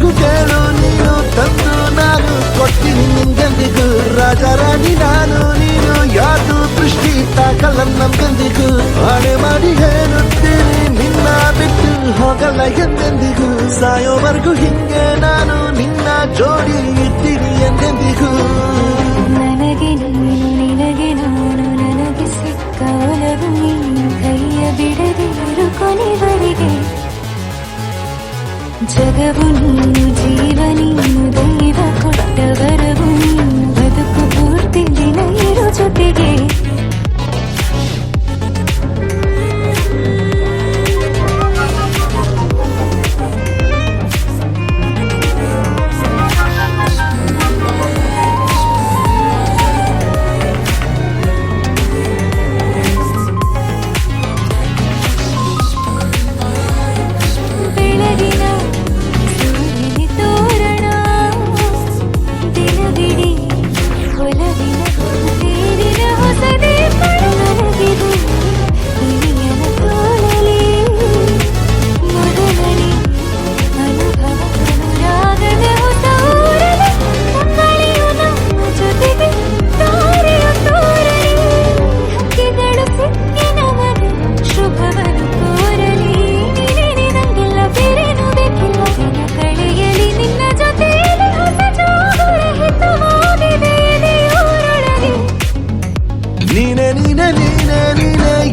ಬೇಕು ಕೇಳು, ನೀನು ತಂದು ನಾನು ಕೊಡ್ತೀನಿ ನಿಂಗೆಂದಿಗೂ ರಾಜಾರಾಣಿ ನಾನು, ನೀನು ಯಾರು ದೃಷ್ಟಿ ತಾಕಲ್ಲ ನಮ್ಗೆಂದಿಗೂ ಹಣೆ ಮಾಡಿ ಹೇಳುತ್ತೀನಿ, ನಿನ್ನ ಬಿಟ್ಟು ಹೋಗಲ್ಲ ಎಂದೆಂದಿಗೂ. ಸಾಯೋವರೆಗೂ ಹಿಂಗೆ ನಾನು ನಿನ್ನ ಜೋಡಿ ಇದ್ದೀನಿ ಜಗವು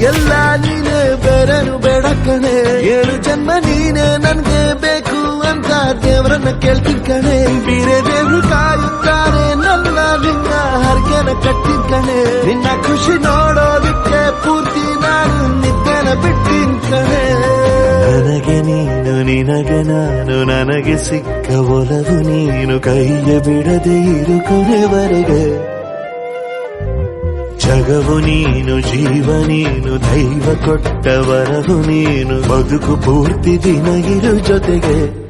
ಎಲ್ಲ ನೀನೆ ಬೇರೆನು ಬೇಡ ಕಣೆ ಏಳು ಜನ್ಮ ನೀನೆ ನನ್ಗೆ ಬೇಕು ಅಂತ ದೇವರನ್ನ ಕೇಳ್ತೀನಿ ಕಣೆ ಬೇರೆ ದೇವ್ರು ಕಾಯುತ್ತಾರೆ ನನ್ನ ನಿನ್ನ ಹರ್ಗೆನ ಕಟ್ಟಿನ ಕಣೆ ನಿನ್ನ ಖುಷಿ ನೋಡೋದಕ್ಕೆ ಪೂರ್ತಿ ನಾನು ನಿದ್ದೆನ ಬಿಟ್ಟಿನ್ ಕಣೆ ನನಗೆ ನೀನು, ನಿನಗೆ ನಾನು, ನನಗೆ ಸಿಕ್ಕ ಒಲವು ನೀನು ಕೈಯ ಬಿಡದೆ ಇರು ಕೊನೆವರೆಗೆ. ಜಗವು ನೀನು ಜೀವ ನೀನು ದೈವ ಕೊಟ್ಟವರವು ನೀನು. ಬದುಕು ಪೂರ್ತಿ ದಿನ ಇರು ಜೊತೆಗೆ.